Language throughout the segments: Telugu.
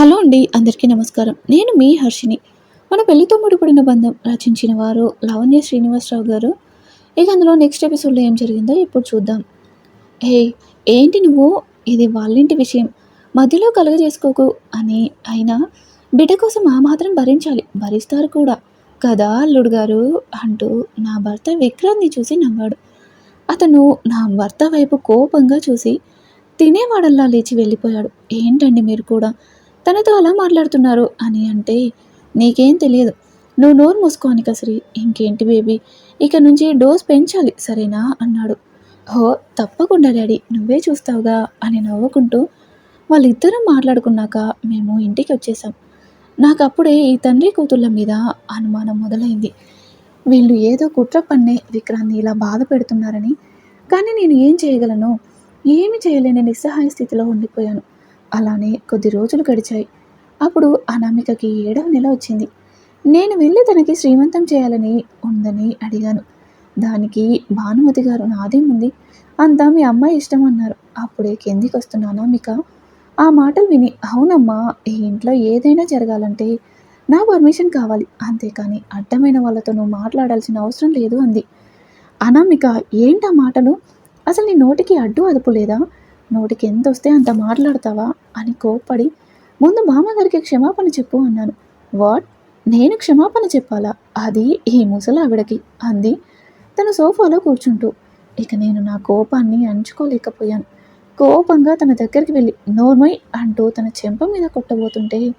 హలో అండి అందరికీ నమస్కారం. నేను మీ హర్షిని మన పెళ్ళితో ముడిపడిన బంధం రచించిన వారు లావణ్య శ్రీనివాసరావు గారు. ఇక అందులో నెక్స్ట్ ఎపిసోడ్లో ఏం జరిగిందో ఇప్పుడు చూద్దాం. హే ఏంటి నువ్వు? ఇది వాళ్ళింటి విషయం. మధ్యలో కలుగజేసుకోకు అని అయినా బిడ్డ కోసం ఆ మాత్రం భరించాలి. భరిస్తారు కూడా. కదా అల్లుడు గారు? అంటూ నా భర్త విక్రాంత్ని చూసి నవ్వాడు అతను నా భర్త వైపు కోపంగా చూసి తినేవాడల్లా లేచి వెళ్ళిపోయాడు. ఏంటండి మీరు కూడా? తనతో అలా మాట్లాడుతున్నారు అని అంటే నీకేం తెలియదు. నువ్వు నోరు మూసుకోని కసరి ఇంకేంటి బేబీ? ఇక నుంచి డోస్ పెంచాలి సరేనా? అన్నాడు. హో తప్పకుండా డాడీ. నువ్వే చూస్తావుగా అని నవ్వుకుంటూ వాళ్ళిద్దరం మాట్లాడుకున్నాక మేము ఇంటికి వచ్చేసాం నాకు అప్పుడే ఈ తండ్రి కూతుళ్ళ మీద అనుమానం మొదలైంది. వీళ్ళు ఏదో కుట్ర పన్నే విక్రాంతి ఇలా బాధ పెడుతున్నారని. కానీ నేను ఏం చేయగలను? ఏమి చేయలేని నిస్సహాయ స్థితిలో ఉండిపోయాను. అలానే కొద్ది రోజులు గడిచాయి. అప్పుడు అనామికకి ఏడవ నెల వచ్చింది. నేను వెళ్ళి తనకి శ్రీమంతం చేయాలని ఉందని అడిగాను. దానికి భానుమతి గారు నాదేముంది అంతా మీ అమ్మాయి ఇష్టం అన్నారు. అప్పుడే కిందికి వస్తున్న అనామిక ఆ మాటలు విని అవునమ్మా ఈ ఇంట్లో ఏదైనా జరగాలంటే నా పర్మిషన్ కావాలి. అంతేకాని అడ్డమైన వాళ్ళతో నువ్వు మాట్లాడాల్సిన అవసరం లేదు అంది. అనామిక ఏంటా మాటలు? అసలు నీ నోటికి అడ్డు అదుపు లేదా? నోటికి ఎంత వస్తే అంత మాట్లాడతావా? అని కోప్పడి ముందు మామగారికి క్షమాపణ చెప్పు అన్నాను. వాట్? నేను క్షమాపణ చెప్పాలా? అది ఈ ముసలావిడకి. అంది. తను సోఫాలో కూర్చుంటూ ఇక నేను నా కోపాన్ని అంచుకోలేకపోయాను. కోపంగా తన దగ్గరికి వెళ్ళి నోర్మై అంటూ తన చెంప మీద కొట్టబోతుంటే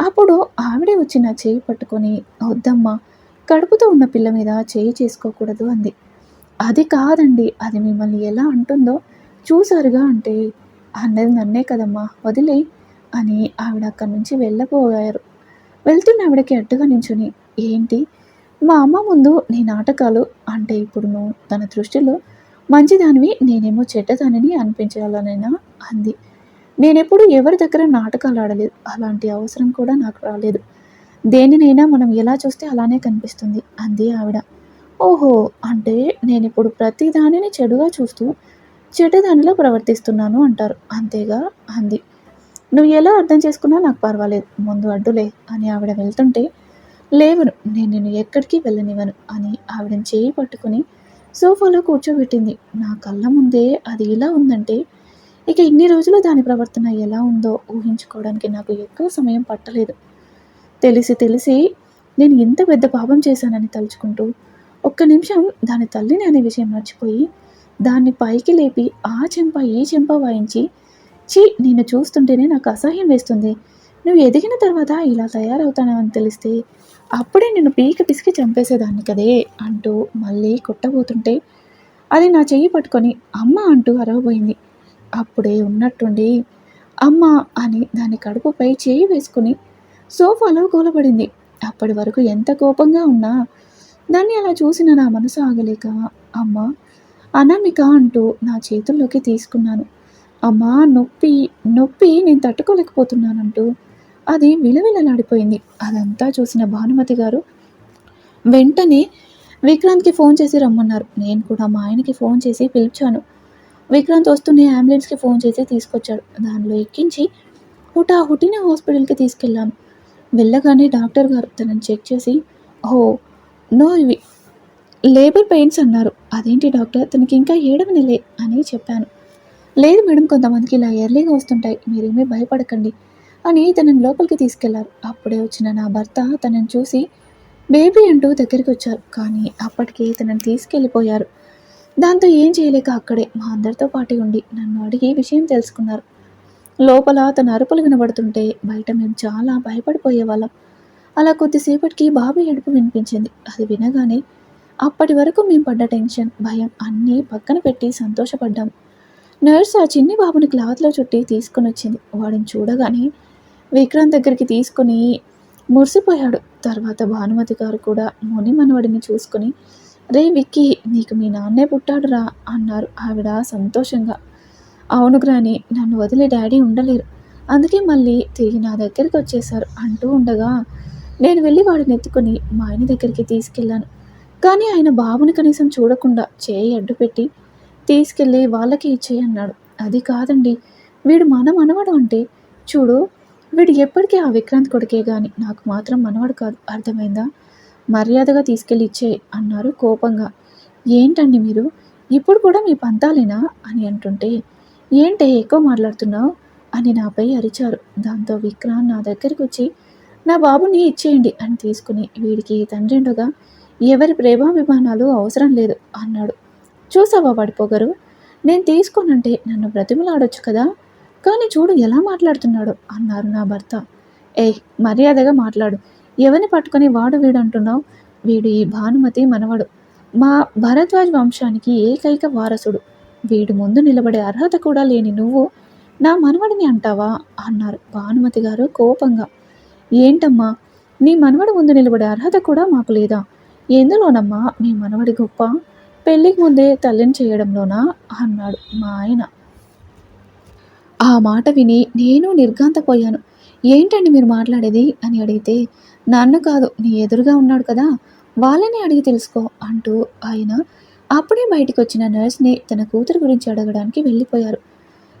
అప్పుడు ఆవిడే వచ్చి నా చేయి పట్టుకొని వద్దమ్మా కడుపుతో ఉన్న పిల్ల మీద చేయి చేసుకోకూడదు అంది. అది కాదండి అది మిమ్మల్ని ఎలా అంటుందో చూసారుగా అంటే అన్నది నన్నే కదమ్మా వదిలే అని ఆవిడ అక్కడి నుంచి వెళ్ళపోయారు వెళ్తున్న ఆవిడకి అడ్డుగా నించుని ఏంటి? మా అమ్మ ముందు నీ నాటకాలు అంటే ఇప్పుడు నువ్వు తన దృష్టిలో మంచిదానివి నేనేమో చెడ్డదానిని అనిపించాలనైనా? అంది. నేనెప్పుడు ఎవరి దగ్గర నాటకాలు ఆడలేదు అలాంటి అవసరం కూడా నాకు రాలేదు. దేనినైనా మనం ఎలా చూస్తే అలానే కనిపిస్తుంది అంది ఆవిడ. ఓహో అంటే నేను ఇప్పుడు ప్రతి దానిని చెడుగా చూస్తూ చెడ్డదానిలో ప్రవర్తిస్తున్నాను అంటారు. అంతేగా? అంది. నువ్వు ఎలా అర్థం చేసుకున్నా నాకు పర్వాలేదు. ముందు అడ్డులే అని ఆవిడ వెళ్తుంటే లేవను నేను నిన్ను ఎక్కడికి వెళ్ళనివ్వను అని ఆవిడని చేయి పట్టుకుని సోఫాలో కూర్చోబెట్టింది. నా కళ్ళ ముందే అది ఇలా ఉందంటే ఇక ఇన్ని రోజులు దాని ప్రవర్తన ఎలా ఉందో ఊహించుకోవడానికి నాకు ఎక్కువ సమయం పట్టలేదు. తెలిసి తెలిసి నేను ఇంత పెద్ద పాపం చేశానని తలుచుకుంటూ ఒక్క నిమిషం దాని తల్లిని అనే విషయం మర్చిపోయి దాన్ని పైకి లేపి ఆ చెంప ఈ చెంప వాయించి చీ నిన్ను చూస్తుంటేనే నాకు అసహ్యం వేస్తుంది. నువ్వు ఎదిగిన తర్వాత ఇలా తయారవుతానని తెలిస్తే అప్పుడే నిన్ను పీక పిసికి చంపేసేదాన్ని కదే అంటూ మళ్ళీ కొట్టబోతుంటే అది నా చెయ్యి పట్టుకొని అమ్మ అంటూ అరవబోయింది. అప్పుడే ఉన్నట్టుండి అమ్మ అని దాని కడుపుపై చేయి వేసుకుని సోఫాలో కూలబడింది అప్పటి వరకు ఎంత కోపంగా ఉన్నా దాన్ని అలా చూసిన నా మనసు ఆగలేక అమ్మ అనామిక అంటూ నా చేతుల్లోకి తీసుకున్నాను. అమ్మా నొప్పి నొప్పి నేను తట్టుకోలేకపోతున్నానంటూ అది విలవిలలాడిపోయింది. అదంతా చూసిన భానుమతి గారు వెంటనే విక్రాంత్కి ఫోన్ చేసి రమ్మన్నారు. నేను కూడా మా ఆయనకి ఫోన్ చేసి పిలిచాను. విక్రాంత్ వస్తూనే అంబులెన్స్కి ఫోన్ చేసి తీసుకొచ్చాడు. దానిలో ఎక్కించి హుటా హుటిన హాస్పిటల్కి తీసుకెళ్ళాను. వెళ్ళగానే డాక్టర్ గారు తనని చెక్ చేసి ఓ నో ఇవి. లేబర్ పెయిన్స్ అన్నారు. అదేంటి డాక్టర్? తనకి ఇంకా ఏడవ నెలే అని చెప్పాను. లేదు మేడం కొంతమందికి ఇలా ఎర్లీగా వస్తుంటాయి. మీరేమీ భయపడకండి అని తనని లోపలికి తీసుకెళ్ళారు. అప్పుడే వచ్చిన నా భర్త తనని చూసి బేబీ అంటూ దగ్గరికి వచ్చారు. కానీ అప్పటికే తనని తీసుకెళ్ళిపోయారు. దాంతో ఏం చేయలేక అక్కడే మా అందరితో పాటు ఉండి నన్ను అడిగి విషయం తెలుసుకున్నారు. లోపల తన అరుపులు వినబడుతుంటే బయట మేము చాలా భయపడిపోయే వాళ్ళం అలా కొద్దిసేపటికి బాబు ఏడుపు వినిపించింది. అది వినగానే అప్పటి వరకు మేము పడ్డ టెన్షన్ భయం అన్నీ పక్కన పెట్టి సంతోషపడ్డాం. నర్స్ ఆ చిన్ని బాబుని క్లాత్లో చుట్టి తీసుకొని వచ్చింది. వాడిని చూడగానే విక్రాంత్ దగ్గరికి తీసుకొని మురిసిపోయాడు. తర్వాత భానుమతి గారు కూడా ముని మనవడిని చూసుకొని రే విక్కీ నీకు మీ నాన్నే పుట్టాడురా అన్నారు ఆవిడ సంతోషంగా. అవును గ్రాని నన్ను వదిలి డాడీ ఉండలేరు. అందుకే మళ్ళీ తిరిగి నా దగ్గరికి వచ్చేసారు అంటూ ఉండగా నేను వెళ్ళి వాడిని ఎత్తుకొని మా ఆయన దగ్గరికి తీసుకెళ్ళాను. కానీ ఆయన బాబుని కనీసం చూడకుండా చేయి అడ్డుపెట్టి తీసుకెళ్ళి వాళ్ళకి ఇచ్చేయి అన్నాడు. అది కాదండి వీడు మన మనవడు అంటే. చూడు వీడు ఎప్పటికీ ఆ విక్రాంత్ కొడుకే గాని నాకు మాత్రం మనవాడు కాదు. అర్థమైందా? మర్యాదగా తీసుకెళ్ళి ఇచ్చే అన్నారు కోపంగా. ఏంటండి మీరు? ఇప్పుడు కూడా మీ పంతాలేనా? అని అంటుంటే ఏంటే ఎక్కువ మాట్లాడుతున్నావు? అని నాపై అరిచారు. దాంతో విక్రాంత్ నా దగ్గరికి వచ్చి నా బాబుని ఇచ్చేయండి అని తీసుకుని వీడికి తండ్రిండుగా ఎవరి ప్రేమాభిమానాలు అవసరం లేదు అన్నాడు. చూసావా వాడి పొగరు నేను తీసుకోనంటే నన్ను బ్రతిమలాడొచ్చు కదా? కానీ చూడు ఎలా మాట్లాడుతున్నాడు అన్నారు నా భర్త. ఏయ్ మర్యాదగా మాట్లాడు. ఎవరిని పట్టుకొని వాడు వీడు అంటున్నావు వీడు ఈ భానుమతి మనవడు. మా భరద్వాజ్ వంశానికి ఏకైక వారసుడు. వీడు ముందు నిలబడే అర్హత కూడా లేని నువ్వు నా మనవడిని అంటావా? అన్నారు భానుమతి గారు కోపంగా. ఏంటమ్మా? నీ మనవడి ముందు నిలబడే అర్హత కూడా మాకు లేదా? ఎందులోనమ్మా మీ మనవడి గొప్ప? పెళ్ళికి ముందే తల్లిని చేయడంలోనా? అన్నాడు మా ఆయన. ఆ మాట విని నేను నిర్ఘాంతపోయాను. ఏంటండి మీరు మాట్లాడేది? అని అడిగితే నన్ను కాదు నీ ఎదురుగా ఉన్నాడు కదా వాళ్ళని అడిగి తెలుసుకో అంటూ ఆయన అప్పుడే బయటికి వచ్చిన నర్స్ని తన కూతురు గురించి అడగడానికి వెళ్ళిపోయారు.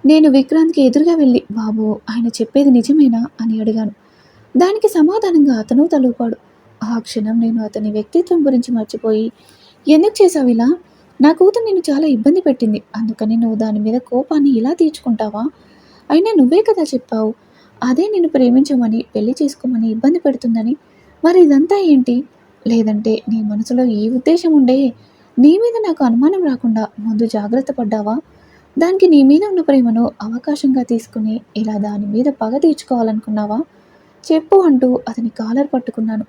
నేను విక్రాంత్కి ఎదురుగా వెళ్ళి బాబు ఆయన చెప్పేది నిజమేనా? అని అడిగాను. దానికి సమాధానంగా అతను తలూపాడు. ఆ క్షణం నేను అతని వ్యక్తిత్వం గురించి మర్చిపోయి ఎందుకు చేసావు ఇలా? నా కూతురు నిన్ను చాలా ఇబ్బంది పెట్టింది. అందుకని నువ్వు దాని మీద కోపాన్ని ఇలా తీర్చుకుంటావా? అయినా నువ్వే కదా చెప్పావు. అదే నేను ప్రేమించమని పెళ్ళి చేసుకోమని ఇబ్బంది పెడుతుందని. మరి ఇదంతా ఏంటి? లేదంటే నీ మనసులో ఏ ఉద్దేశం ఉండే? నీ మీద నాకు అనుమానం రాకుండా ముందు జాగ్రత్త పడ్డావా? దానికి నీ మీద ఉన్న ప్రేమను అవకాశంగా తీసుకుని ఇలా దాని మీద పగ తీర్చుకోవాలనుకున్నావా? చెప్పు అంటూ అతని కాలర్ పట్టుకున్నాను.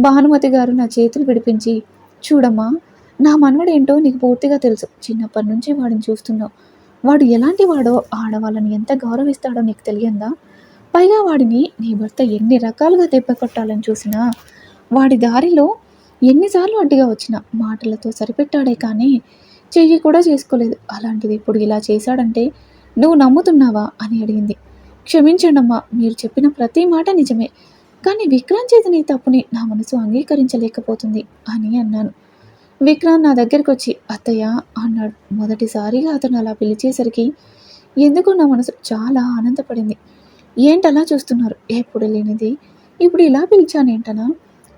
భానుమతి గారు నా చేతులు విడిపించి చూడమ్మా నా మనవడేంటో నీకు పూర్తిగా తెలుసు. చిన్నప్పటి నుంచి వాడిని చూస్తున్నావు. వాడు ఎలాంటి వాడో ఆడవాళ్ళని ఎంత గౌరవిస్తాడో నీకు తెలియందా? పైగా వాడిని నీ భర్త ఎన్ని రకాలుగా దెబ్బ చూసినా వాడి దారిలో ఎన్నిసార్లు అడ్డుగా వచ్చినా మాటలతో సరిపెట్టాడే కానీ చెయ్యి కూడా చేసుకోలేదు. అలాంటిది ఇప్పుడు ఇలా చేశాడంటే నువ్వు నమ్ముతున్నావా? అని అడిగింది. క్షమించండమ్మా మీరు చెప్పిన ప్రతి మాట నిజమే. కానీ విక్రాంత్ చేసిన ఈ తప్పుని నా మనసు అంగీకరించలేకపోతుంది అని అన్నాను. విక్రాంత్ నా దగ్గరికి వచ్చి అత్తయ్య అన్నాడు. మొదటిసారిగా అతను అలా పిలిచేసరికి ఎందుకో నా మనసు చాలా ఆనందపడింది. ఏంటలా చూస్తున్నారు? ఎప్పుడు లేనిది? ఇప్పుడు ఇలా పిలిచానేంటనా?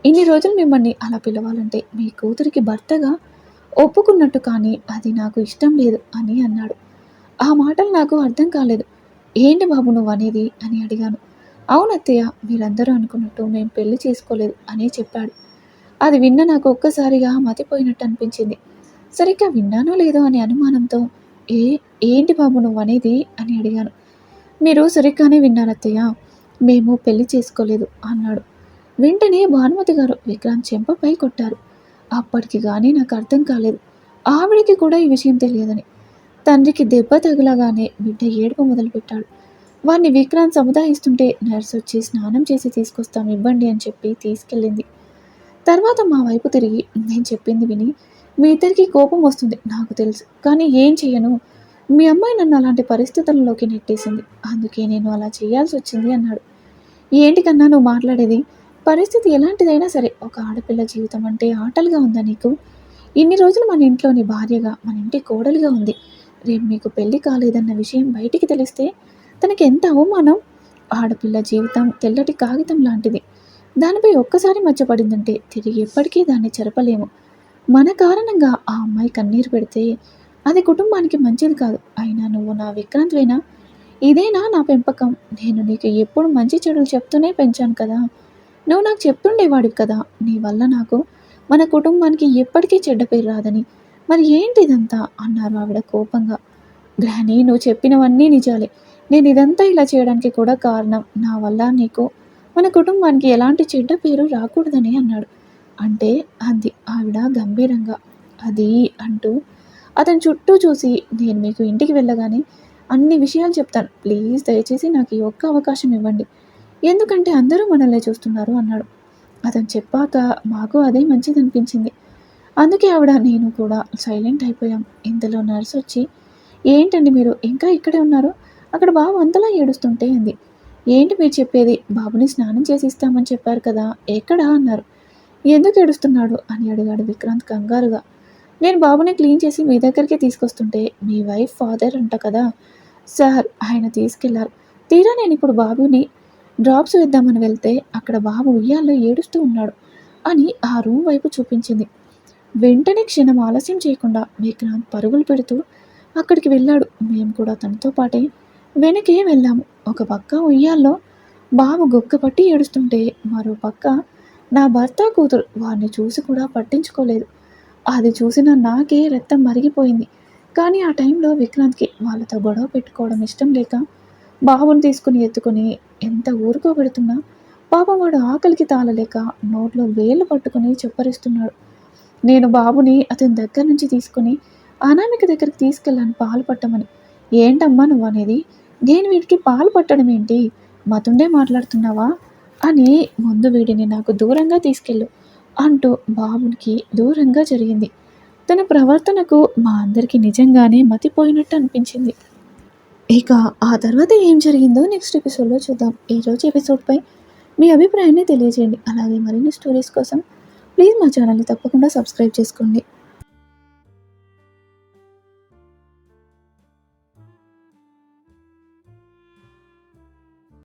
ఇన్ని రోజులు మిమ్మల్ని అలా పిలవాలంటే మీ కూతురికి భర్తగా ఒప్పుకున్నట్టు కానీ అది నాకు ఇష్టం లేదు అని అన్నాడు. ఆ మాటలు నాకు అర్థం కాలేదు. ఏంటి బాబు నువ్వు అనేది? అని అడిగాను. అవునత్తయ్య మీరందరూ అనుకున్నట్టు మేము పెళ్ళి చేసుకోలేదు అని చెప్పాడు. అది విన్న నాకు ఒక్కసారిగా మతిపోయినట్టు అనిపించింది. సరిగ్గా విన్నానో లేదో అనే అనుమానంతో ఏ ఏంటి బాబు నువ్వు అనేది అని అడిగాను. మీరు సరిగ్గానే విన్నారత్తయ్య మేము పెళ్ళి చేసుకోలేదు అన్నాడు. వెంటనే భానుమతి గారు విక్రాంత్ చెంపపై కొట్టారు. అప్పటికి కానీ నాకు అర్థం కాలేదు. ఆవిడికి కూడా ఈ విషయం తెలియదని. తండ్రికి దెబ్బ తగలగానే బిడ్డ ఏడుపు మొదలుపెట్టాడు. వాడిని విక్రాంత్ సముదాయిస్తుంటే నర్స్ వచ్చి స్నానం చేసి తీసుకొస్తాం ఇవ్వండి అని చెప్పి తీసుకెళ్ళింది. తర్వాత మా వైపు తిరిగి నేను చెప్పింది విని మీ ఇద్దరికి కోపం వస్తుంది నాకు తెలుసు కానీ ఏం చేయను మీ అమ్మాయి నన్ను అలాంటి పరిస్థితుల్లోకి నెట్టేసింది అందుకే నేను అలా చేయాల్సి వచ్చింది అన్నాడు. ఏంటి కన్నా నువ్వు మాట్లాడేది? పరిస్థితి ఎలాంటిదైనా సరే ఒక ఆడపిల్ల జీవితం అంటే ఆటలుగా ఉందా నీకు? ఇన్ని రోజులు మన ఇంట్లోని భార్యగా మన ఇంటి కోడలిగా ఉంది. రేపు మీకు పెళ్ళి కాలేదన్న విషయం బయటికి తెలిస్తే తనకి ఎంత అవమానం? ఆడపిల్ల జీవితం తెల్లటి కాగితం లాంటిది. దానిపై ఒక్కసారి మచ్చపడిందంటే తిరిగి ఎప్పటికీ దాన్ని చెరపలేము. మన కారణంగా ఆ అమ్మాయి కన్నీరు పెడితే అది కుటుంబానికి మంచిది కాదు. అయినా నువ్వు నా విక్రాంత్వేనా? ఇదేనా నా పెంపకం? నేను నీకు ఎప్పుడు మంచి చెడులు చెప్తూనే పెంచాను కదా. నువ్వు నాకు చెప్తుండేవాడివి కదా. నీ వల్ల నాకు మన కుటుంబానికి ఎప్పటికీ చెడ్డ పేరు రాదని. మరి ఏంటి ఇదంతా అన్నారు ఆవిడ కోపంగా. గ్రాని నువ్వు చెప్పినవన్నీ నిజాలే. నేను ఇదంతా ఇలా చేయడానికి కూడా కారణం నా వల్ల నీకు మన కుటుంబానికి ఎలాంటి చెడ్డ పేరు రాకూడదని అన్నాడు. అంటే అంది ఆవిడ గంభీరంగా. అది అంటూ అతని చుట్టూ చూసి నేను మీకు ఇంటికి వెళ్ళగానే అన్ని విషయాలు చెప్తాను. ప్లీజ్ దయచేసి నాకు ఈ ఒక్క అవకాశం ఇవ్వండి. ఎందుకంటే అందరూ మనల్ని చూస్తున్నారు అన్నాడు. అతను చెప్పాక మాకు అదే మంచిది అనిపించింది అందుకే ఆవిడ నేను కూడా సైలెంట్ అయిపోయాం. ఇంతలో నర్స్ వచ్చి ఏంటండి మీరు ఇంకా ఇక్కడే ఉన్నారు? అక్కడ బాబు అంతలా ఏడుస్తుంటే అంది. ఏంటి మీరు చెప్పేది? బాబుని స్నానం చేసి ఇస్తామని చెప్పారు కదా ఎక్కడా? అన్నారు. ఎందుకు ఏడుస్తున్నాడు? అని అడిగాడు విక్రాంత్ కంగారుగా. నేను బాబుని క్లీన్ చేసి మీ దగ్గరికి తీసుకొస్తుంటే మీ వైఫ్ ఫాదర్ అంట కదా. సార్ ఆయన తీసుకెళ్ళారు. తీరా నేను ఇప్పుడు బాబుని డ్రాప్స్ వేద్దామని వెళ్తే అక్కడ బాబు ఉయ్యాల్లో ఏడుస్తూ ఉన్నాడు అని ఆ రూమ్ వైపు చూపించింది. వెంటనే క్షణం ఆలస్యం చేయకుండా విక్రాంత్ పరుగులు పెడుతూ అక్కడికి వెళ్ళాడు. మేము కూడా తనతో పాటే వెనకే వెళ్ళాము. ఒక పక్క ఉయ్యాల్లో బాబు గొక్కపట్టి ఏడుస్తుంటే మరో పక్క నా భర్త కూతురు వారిని చూసి కూడా పట్టించుకోలేదు. అది చూసిన నాకే రక్తం మరిగిపోయింది. కానీ ఆ టైంలో విక్రాంత్కి వాళ్ళతో గొడవ పెట్టుకోవడం ఇష్టం లేక బాబుని తీసుకుని ఎత్తుకుని ఎంత ఊరుకోబెడుతున్నా పాపం వాడు ఆకలికి తాళలేక నోట్లో వేళ్ళు పట్టుకుని చెప్పరిస్తున్నాడు. నేను బాబుని అతని దగ్గర నుంచి తీసుకుని అనామిక దగ్గరికి తీసుకెళ్ళాను పాలు పట్టమని. ఏంటమ్మా నువ్వు అనేది నేను వీడికి పాలు పట్టడం ఏంటి? మతుండే మాట్లాడుతున్నావా? అని ముందు వీడిని నాకు దూరంగా తీసుకెళ్ళు అంటూ బాబునికి దూరంగా జరిగింది. తన ప్రవర్తనకు మా అందరికీ నిజంగానే మతిపోయినట్టు అనిపించింది. ఇక ఆ తర్వాత ఏం జరిగిందో నెక్స్ట్ ఎపిసోడ్లో చూద్దాం. ఈరోజు ఎపిసోడ్పై మీ అభిప్రాయాన్ని తెలియజేయండి. అలాగే మరిన్ని స్టోరీస్ కోసం ప్లీజ్ మా ఛానల్ని తప్పకుండా సబ్స్క్రైబ్ చేసుకోండి.